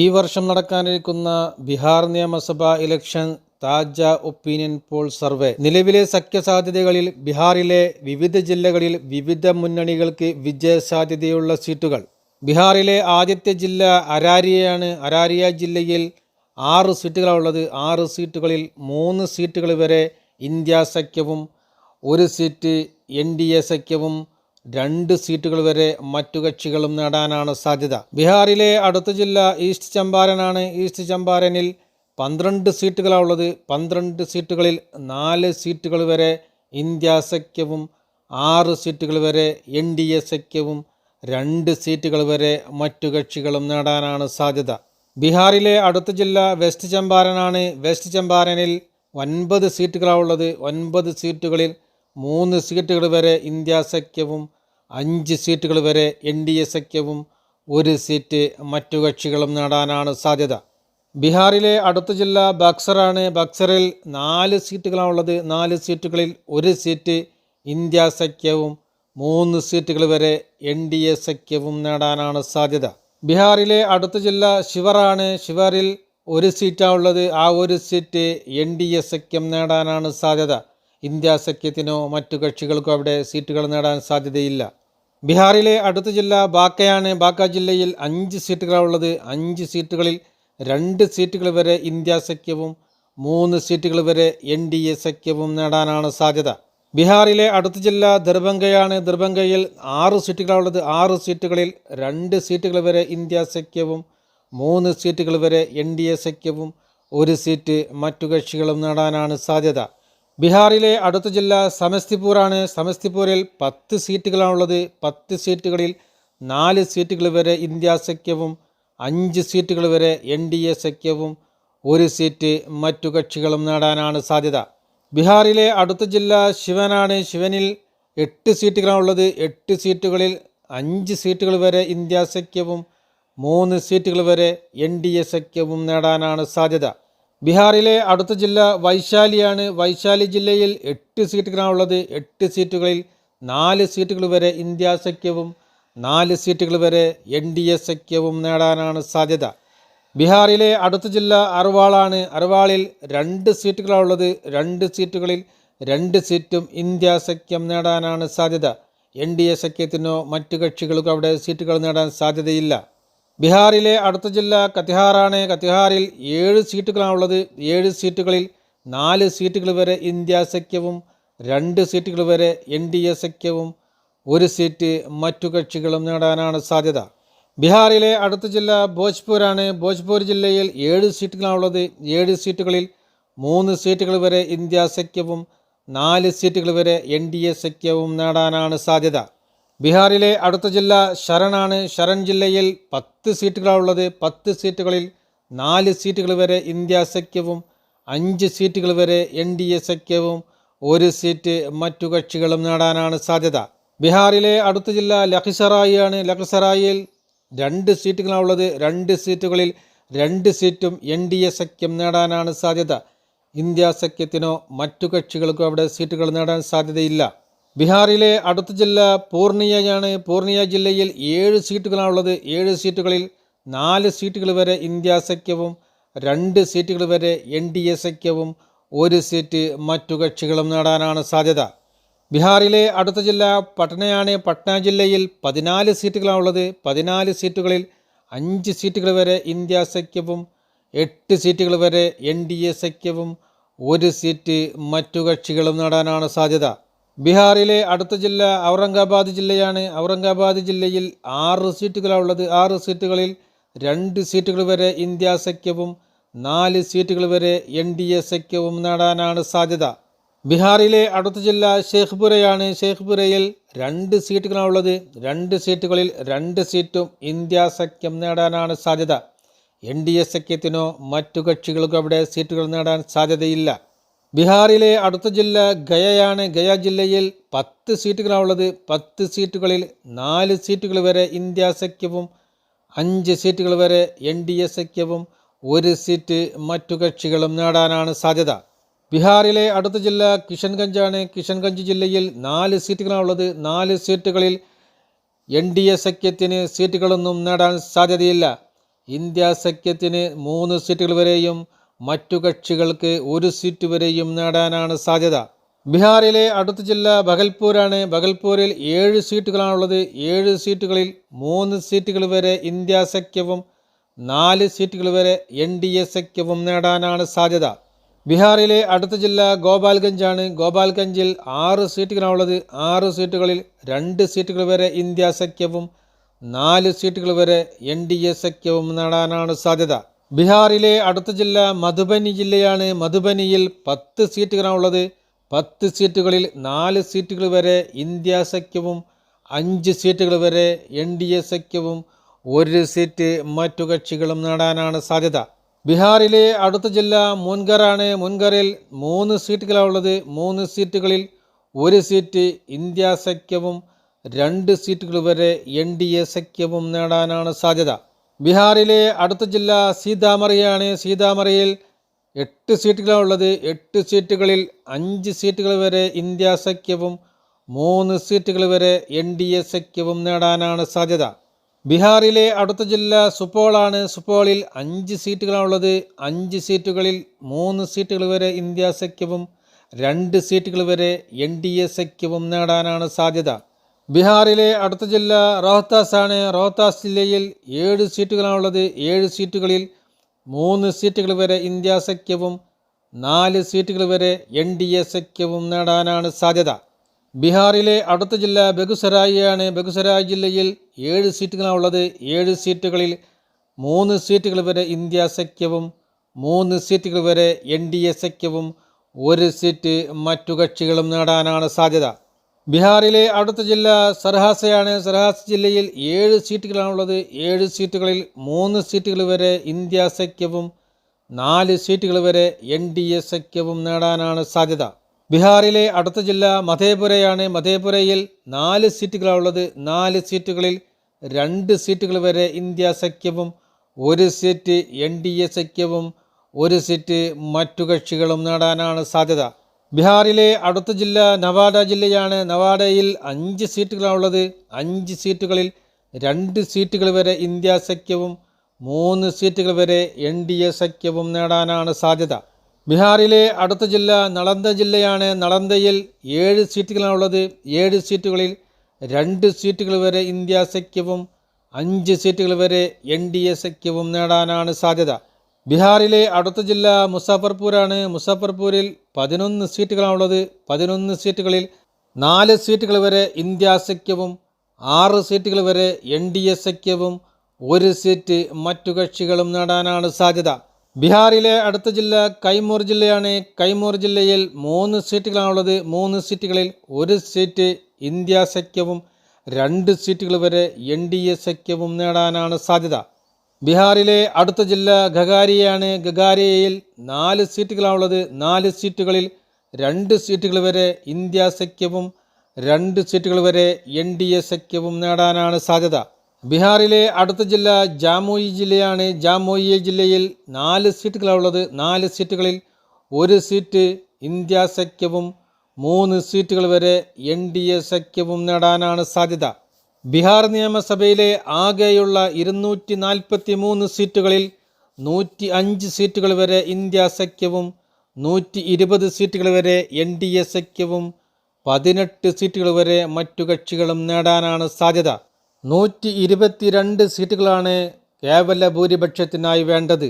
ഈ വർഷം നടക്കാനിരിക്കുന്ന ബീഹാർ നിയമസഭാ ഇലക്ഷൻ താജ ഒപ്പീനിയൻ പോൾ സർവേ. നിലവിലെ സഖ്യസാധ്യതകളിൽ ബീഹാറിലെ വിവിധ ജില്ലകളിൽ വിവിധ മുന്നണികൾക്ക് വിജയസാധ്യതയുള്ള സീറ്റുകൾ. ബീഹാറിലെ ആദ്യത്തെ ജില്ല അരാരിയാണ് അരാരിയ ജില്ലയിൽ ആറ് സീറ്റുകളാണുള്ളത്. ആറ് സീറ്റുകളിൽ മൂന്ന് സീറ്റുകൾ വരെ ഇന്ത്യ സഖ്യവും ഒരു സീറ്റ് എൻ ഡി എ സഖ്യവും രണ്ട് സീറ്റുകൾ വരെ മറ്റു കക്ഷികളും നേടാനാണ് സാധ്യത. ബീഹാറിലെ അടുത്ത ജില്ല ഈസ്റ്റ് ചമ്പാരനാണ്. ഈസ്റ്റ് ചമ്പാരനിൽ പന്ത്രണ്ട് സീറ്റുകളാണുള്ളത് പന്ത്രണ്ട് സീറ്റുകളിൽ നാല് സീറ്റുകൾ വരെ ഇന്ത്യ സഖ്യവും ആറ് സീറ്റുകൾ വരെ എൻ ഡി എ സഖ്യവും രണ്ട് സീറ്റുകൾ വരെ മറ്റു കക്ഷികളും നേടാനാണ് സാധ്യത. ബീഹാറിലെ അടുത്ത ജില്ല വെസ്റ്റ് ചമ്പാരനാണ്. വെസ്റ്റ് ചമ്പാരനിൽ ഒൻപത് സീറ്റുകളാണുള്ളത് ഒൻപത് സീറ്റുകളിൽ മൂന്ന് സീറ്റുകൾ വരെ ഇന്ത്യ സഖ്യവും അഞ്ച് സീറ്റുകൾ വരെ എൻ ഡി എ സഖ്യവും ഒരു സീറ്റ് മറ്റു കക്ഷികളും നേടാനാണ് സാധ്യത. ബീഹാറിലെ അടുത്ത ജില്ല ബക്സറാണ് ബക്സറിൽ നാല് സീറ്റുകളാണുള്ളത്. നാല് സീറ്റുകളിൽ ഒരു സീറ്റ് ഇന്ത്യ സഖ്യവും മൂന്ന് സീറ്റുകൾ വരെ എൻ ഡി എ സഖ്യവും നേടാനാണ് സാധ്യത. ബീഹാറിലെ അടുത്ത ജില്ല ശിവറാണ് ശിവറിൽ ഒരു സീറ്റാണുള്ളത്. ആ ഒരു സീറ്റ് എൻ ഡി എ സഖ്യം നേടാനാണ് സാധ്യത. ഇന്ത്യ സഖ്യത്തിനോ മറ്റു കക്ഷികൾക്കോ അവിടെ സീറ്റുകൾ നേടാൻ സാധ്യതയില്ല. ബീഹാറിലെ അടുത്ത ജില്ല ബാക്കയാണ്. ബാക്ക ജില്ലയിൽ അഞ്ച് സീറ്റുകളുള്ളത് അഞ്ച് സീറ്റുകളിൽ രണ്ട് സീറ്റുകൾ വരെ ഇന്ത്യ സഖ്യവും മൂന്ന് സീറ്റുകൾ വരെ എൻ ഡി എ സഖ്യവും നേടാനാണ് സാധ്യത. ബീഹാറിലെ അടുത്ത ജില്ല ദർഭംഗയാണ് ദർഭംഗയിൽ ആറ് സീറ്റുകളുള്ളത് ആറ് സീറ്റുകളിൽ രണ്ട് സീറ്റുകൾ വരെ ഇന്ത്യ സഖ്യവും മൂന്ന് സീറ്റുകൾ വരെ എൻ ഡി എ സഖ്യവും ഒരു സീറ്റ് മറ്റു കക്ഷികളും നേടാനാണ് സാധ്യത. ബീഹാറിലെ അടുത്ത ജില്ല സമസ്തിപൂറാണ് സമസ്തിപൂരിൽ പത്ത് സീറ്റുകളാണുള്ളത്. പത്ത് സീറ്റുകളിൽ നാല് സീറ്റുകൾ വരെ ഇന്ത്യ സഖ്യവും അഞ്ച് സീറ്റുകൾ വരെ എൻ ഡി എ സഖ്യവും ഒരു സീറ്റ് മറ്റു കക്ഷികളും നേടാനാണ് സാധ്യത. ബീഹാറിലെ അടുത്ത ജില്ല ശിവനാണ്. ശിവനിൽ എട്ട് സീറ്റുകളാണുള്ളത്. എട്ട് സീറ്റുകളിൽ അഞ്ച് സീറ്റുകൾ വരെ ഇന്ത്യ സഖ്യവും മൂന്ന് സീറ്റുകൾ വരെ എൻ ഡി എ സഖ്യവും നേടാനാണ് സാധ്യത. ബീഹാറിലെ അടുത്ത ജില്ല വൈശാലിയാണ്. വൈശാലി ജില്ലയിൽ എട്ട് സീറ്റുകളാണുള്ളത് എട്ട് സീറ്റുകളിൽ നാല് സീറ്റുകൾ വരെ ഇന്ത്യ സഖ്യവും നാല് സീറ്റുകൾ വരെ എൻ ഡി എ സഖ്യവും നേടാനാണ് സാധ്യത. ബീഹാറിലെ അടുത്ത ജില്ല അർവാളാണ്. അർവാളിൽ രണ്ട് സീറ്റുകളാണുള്ളത് രണ്ട് സീറ്റുകളിൽ രണ്ട് സീറ്റും ഇന്ത്യ സഖ്യം നേടാനാണ് സാധ്യത. എൻ ഡി എ സഖ്യത്തിനോ മറ്റു കക്ഷികൾക്കോ അവിടെ സീറ്റുകൾ നേടാൻ സാധ്യതയില്ല. ബീഹാറിലെ അടുത്ത ജില്ല കത്തിഹാറാണ്. കത്തിഹാറിൽ ഏഴ് സീറ്റുകളാണുള്ളത്. ഏഴ് സീറ്റുകളിൽ നാല് സീറ്റുകൾ വരെ ഇന്ത്യ സഖ്യവും രണ്ട് സീറ്റുകൾ വരെ എൻ ഡി എ സഖ്യവും ഒരു സീറ്റ് മറ്റു കക്ഷികളും നേടാനാണ് സാധ്യത. ബീഹാറിലെ അടുത്ത ജില്ല ഭോജ്പൂരാണ്. ഭോജ്പൂർ ജില്ലയിൽ ഏഴ് സീറ്റുകളാണുള്ളത്. ഏഴ് സീറ്റുകളിൽ മൂന്ന് സീറ്റുകൾ വരെ ഇന്ത്യ സഖ്യവും നാല് സീറ്റുകൾ വരെ എൻ ഡി എ സഖ്യവും നേടാനാണ് സാധ്യത. ബീഹാറിലെ അടുത്ത ജില്ല ശരണാണ്. ശരൺ ജില്ലയിൽ പത്ത് സീറ്റുകളാണുള്ളത് പത്ത് സീറ്റുകളിൽ നാല് സീറ്റുകൾ വരെ ഇന്ത്യ സഖ്യവും അഞ്ച് സീറ്റുകൾ വരെ എൻ ഡി എ സഖ്യവും ഒരു സീറ്റ് മറ്റു കക്ഷികളും നേടാനാണ് സാധ്യത. ബീഹാറിലെ അടുത്ത ജില്ല ലഖിസറായി ആണ് ലഖിസറായിൽ രണ്ട് സീറ്റുകളാണുള്ളത് രണ്ട് സീറ്റുകളിൽ രണ്ട് സീറ്റും എൻ ഡി എ സഖ്യം നേടാനാണ് സാധ്യത. ഇന്ത്യ സഖ്യത്തിനോ മറ്റു കക്ഷികൾക്കോ അവിടെ സീറ്റുകൾ നേടാൻ സാധ്യതയില്ല. ബീഹാറിലെ അടുത്ത ജില്ല പൂർണിയയാണ്. പൂർണിയ ജില്ലയിൽ ഏഴ് സീറ്റുകളാണുള്ളത്. ഏഴ് സീറ്റുകളിൽ നാല് സീറ്റുകൾ വരെ ഇന്ത്യ സഖ്യവും രണ്ട് സീറ്റുകൾ വരെ എൻ ഡി എ സഖ്യവും ഒരു സീറ്റ് മറ്റു കക്ഷികളും നേടാനാണ് സാധ്യത. ബീഹാറിലെ അടുത്ത ജില്ല പട്നയാണ്. പട്ന ജില്ലയിൽ പതിനാല് സീറ്റുകളാണുള്ളത്. പതിനാല് സീറ്റുകളിൽ അഞ്ച് സീറ്റുകൾ വരെ ഇന്ത്യ സഖ്യവും എട്ട് സീറ്റുകൾ വരെ എൻ ഡി എ സഖ്യവും ഒരു സീറ്റ് മറ്റു കക്ഷികളും നേടാനാണ് സാധ്യത. ബീഹാറിലെ അടുത്ത ജില്ല ഔറംഗാബാദ് ജില്ലയാണ്. ഔറംഗാബാദ് ജില്ലയിൽ ആറ് സീറ്റുകളാണുള്ളത് ആറ് സീറ്റുകളിൽ രണ്ട് സീറ്റുകൾ വരെ ഇന്ത്യ സഖ്യവും നാല് സീറ്റുകൾ വരെ എൻ ഡി എ സഖ്യവും നേടാനാണ് സാധ്യത. ബീഹാറിലെ അടുത്ത ജില്ല ഷേഖ്പുരയാണ്. ഷേഖ്പുരയിൽ രണ്ട് സീറ്റുകളാണുള്ളത് രണ്ട് സീറ്റുകളിൽ രണ്ട് സീറ്റും ഇന്ത്യ സഖ്യം നേടാനാണ് സാധ്യത. എൻ ഡി എ സഖ്യത്തിനോ മറ്റു കക്ഷികൾക്കോ അവിടെ സീറ്റുകൾ നേടാൻ സാധ്യതയില്ല. ബീഹാറിലെ അടുത്ത ജില്ല ഗയയാണ്. ഗയ ജില്ലയിൽ പത്ത് സീറ്റുകളാണുള്ളത്. പത്ത് സീറ്റുകളിൽ നാല് സീറ്റുകൾ വരെ ഇന്ത്യ സഖ്യവും അഞ്ച് സീറ്റുകൾ വരെ എൻ ഡി എ സഖ്യവും ഒരു സീറ്റ് മറ്റു കക്ഷികളും നേടാനാണ് സാധ്യത. ബീഹാറിലെ അടുത്ത ജില്ല കിഷൻഗഞ്ചാണ്. കിഷൻഗഞ്ച് ജില്ലയിൽ നാല് സീറ്റുകളാണുള്ളത്. നാല് സീറ്റുകളിൽ എൻ ഡി എ സഖ്യത്തിന് സീറ്റുകളൊന്നും നേടാൻ സാധ്യതയില്ല. ഇന്ത്യ സഖ്യത്തിന് മൂന്ന് സീറ്റുകൾ വരെയും മറ്റു കക്ഷികൾക്ക് ഒരു സീറ്റ് വരെയും നേടാനാണ് സാധ്യത. ബീഹാറിലെ അടുത്ത ജില്ല ബഗൽപൂരാണ്. ബഗൽപൂരിൽ ഏഴ് സീറ്റുകളാണുള്ളത്. ഏഴ് സീറ്റുകളിൽ മൂന്ന് സീറ്റുകൾ വരെ ഇന്ത്യ സഖ്യവും നാല് സീറ്റുകൾ വരെ എൻ ഡി എ സഖ്യവും നേടാനാണ് സാധ്യത. ബീഹാറിലെ അടുത്ത ജില്ല ഗോപാൽഗഞ്ചാണ്. ഗോപാൽഗഞ്ചിൽ ആറ് സീറ്റുകളാണുള്ളത്. ആറ് സീറ്റുകളിൽ രണ്ട് സീറ്റുകൾ വരെ ഇന്ത്യ സഖ്യവും നാല് സീറ്റുകൾ വരെ എൻ ഡി എ സഖ്യവും നേടാനാണ് സാധ്യത. ബീഹാറിലെ അടുത്ത ജില്ല മധുബനി ജില്ലയാണ്. മധുബനിയിൽ പത്ത് സീറ്റുകളാണുള്ളത്. പത്ത് സീറ്റുകളിൽ നാല് സീറ്റുകൾ വരെ ഇന്ത്യ സഖ്യവും അഞ്ച് സീറ്റുകൾ വരെ എൻ ഡി എ സഖ്യവും ഒരു സീറ്റ് മറ്റു കക്ഷികളും നേടാനാണ് സാധ്യത. ബീഹാറിലെ അടുത്ത ജില്ല മുൻഗറാണ്. മുൻഗറിൽ മൂന്ന് സീറ്റുകളാണുള്ളത്. മൂന്ന് സീറ്റുകളിൽ ഒരു സീറ്റ് ഇന്ത്യ സഖ്യവും രണ്ട് സീറ്റുകൾ വരെ എൻ ഡി എ സഖ്യവും നേടാനാണ് സാധ്യത. ബീഹാറിലെ അടുത്ത ജില്ല സീതാമറിയാണ്. സീതാമറിയിൽ എട്ട് സീറ്റുകളാണുള്ളത് എട്ട് സീറ്റുകളിൽ അഞ്ച് സീറ്റുകൾ വരെ ഇന്ത്യ സഖ്യവും മൂന്ന് സീറ്റുകൾ വരെ എൻ ഡി എ സഖ്യവും നേടാനാണ് സാധ്യത. ബീഹാറിലെ അടുത്ത ജില്ല സുപ്പോളാണ് സുപ്പോളിൽ അഞ്ച് സീറ്റുകളാണുള്ളത് അഞ്ച് സീറ്റുകളിൽ മൂന്ന് സീറ്റുകൾ വരെ ഇന്ത്യ സഖ്യവും രണ്ട് സീറ്റുകൾ വരെ എൻ ഡി എ സഖ്യവും നേടാനാണ് സാധ്യത. ബീഹാറിലെ അടുത്ത ജില്ല റോഹ്താസ് ആണ് റോഹ്താസ് ജില്ലയിൽ ഏഴ് സീറ്റുകളാണുള്ളത്. ഏഴ് സീറ്റുകളിൽ മൂന്ന് സീറ്റുകൾ വരെ ഇന്ത്യ സഖ്യവും നാല് സീറ്റുകൾ വരെ എൻ ഡി എ സഖ്യവും നേടാനാണ് സാധ്യത. ബീഹാറിലെ അടുത്ത ജില്ല ബെഗുസരായിയാണ്. ബെഗുസരായ് ജില്ലയിൽ ഏഴ് സീറ്റുകളാണുള്ളത്. ഏഴ് സീറ്റുകളിൽ മൂന്ന് സീറ്റുകൾ വരെ ഇന്ത്യ സഖ്യവും മൂന്ന് സീറ്റുകൾ വരെ എൻ ഡി എ സഖ്യവും ഒരു സീറ്റ് മറ്റു കക്ഷികളും നേടാനാണ് സാധ്യത. ബീഹാറിലെ അടുത്ത ജില്ല സർഹാസയാണ് സർഹാസ് ജില്ലയിൽ ഏഴ് സീറ്റുകളാണുള്ളത്. ഏഴ് സീറ്റുകളിൽ മൂന്ന് സീറ്റുകൾ വരെ ഇന്ത്യ സഖ്യവും നാല് സീറ്റുകൾ വരെ എൻ ഡി എ സഖ്യവും നേടാനാണ് സാധ്യത. ബീഹാറിലെ അടുത്ത ജില്ല മധേപുരയാണ്. മധേപുരയിൽ നാല് സീറ്റുകളാണുള്ളത്. നാല് സീറ്റുകളിൽ രണ്ട് സീറ്റുകൾ വരെ ഇന്ത്യ സഖ്യവും ഒരു സീറ്റ് എൻ ഡി എ സഖ്യവും ഒരു സീറ്റ് മറ്റു കക്ഷികളും നേടാനാണ് സാധ്യത. ബീഹാറിലെ അടുത്ത ജില്ല നവാഡ ജില്ലയാണ്. നവാഡയിൽ അഞ്ച് സീറ്റുകളാണുള്ളത്. അഞ്ച് സീറ്റുകളിൽ രണ്ട് സീറ്റുകൾ വരെ ഇന്ത്യ സഖ്യവും മൂന്ന് സീറ്റുകൾ വരെ എൻ ഡി എ സഖ്യവും നേടാനാണ് സാധ്യത. ബീഹാറിലെ അടുത്ത ജില്ല നളന്ദ ജില്ലയാണ്. നളന്ദയിൽ ഏഴ് സീറ്റുകളാണുള്ളത്. ഏഴ് സീറ്റുകളിൽ രണ്ട് സീറ്റുകൾ വരെ ഇന്ത്യ സഖ്യവും അഞ്ച് സീറ്റുകൾ വരെ എൻ ഡി എ സഖ്യവും നേടാനാണ് സാധ്യത. ബീഹാറിലെ അടുത്ത ജില്ല മുസാഫർപൂരാണ്. മുസാഫർപൂരിൽ പതിനൊന്ന് സീറ്റുകളാണുള്ളത്. പതിനൊന്ന് സീറ്റുകളിൽ നാല് സീറ്റുകൾ വരെ ഇന്ത്യ സഖ്യവും ആറ് സീറ്റുകൾ വരെ എൻ ഡി എ സഖ്യവും ഒരു സീറ്റ് മറ്റു കക്ഷികളും നേടാനാണ് സാധ്യത. ബീഹാറിലെ അടുത്ത ജില്ല കൈമൂർ ജില്ലയാണ്. കൈമൂർ ജില്ലയിൽ മൂന്ന് സീറ്റുകളാണുള്ളത്. മൂന്ന് സീറ്റുകളിൽ ഒരു സീറ്റ് ഇന്ത്യ സഖ്യവും രണ്ട് സീറ്റുകൾ വരെ എൻ ഡി എ സഖ്യവും നേടാനാണ് സാധ്യത. ബീഹാറിലെ അടുത്ത ജില്ല ഗഗാരിയാണ് ഗഗാരിയയിൽ നാല് സീറ്റുകളാണുള്ളത്. നാല് സീറ്റുകളിൽ രണ്ട് സീറ്റുകൾ വരെ ഇന്ത്യ സഖ്യവും രണ്ട് സീറ്റുകൾ വരെ എൻ ഡി എ സഖ്യവും നേടാനാണ് സാധ്യത. ബീഹാറിലെ അടുത്ത ജില്ല ജാമോയി ജില്ലയാണ്. ജാമോയി ജില്ലയിൽ നാല് സീറ്റുകളാണുള്ളത്. നാല് സീറ്റുകളിൽ ഒരു സീറ്റ് ഇന്ത്യ സഖ്യവും മൂന്ന് സീറ്റുകൾ വരെ എൻ ഡി എ സഖ്യവും നേടാനാണ് സാധ്യത. ബീഹാർ നിയമസഭയിലെ ആകെയുള്ള ഇരുന്നൂറ്റി നാൽപ്പത്തി മൂന്ന് സീറ്റുകളിൽ നൂറ്റി അഞ്ച് സീറ്റുകൾ വരെ ഇന്ത്യ സഖ്യവും നൂറ്റി ഇരുപത് സീറ്റുകൾ വരെ എൻ ഡി എ സഖ്യവും പതിനെട്ട് സീറ്റുകൾ വരെ മറ്റു കക്ഷികളും നേടാനാണ് സാധ്യത. നൂറ്റി ഇരുപത്തിരണ്ട് സീറ്റുകളാണ് കേവല ഭൂരിപക്ഷത്തിനായി വേണ്ടത്.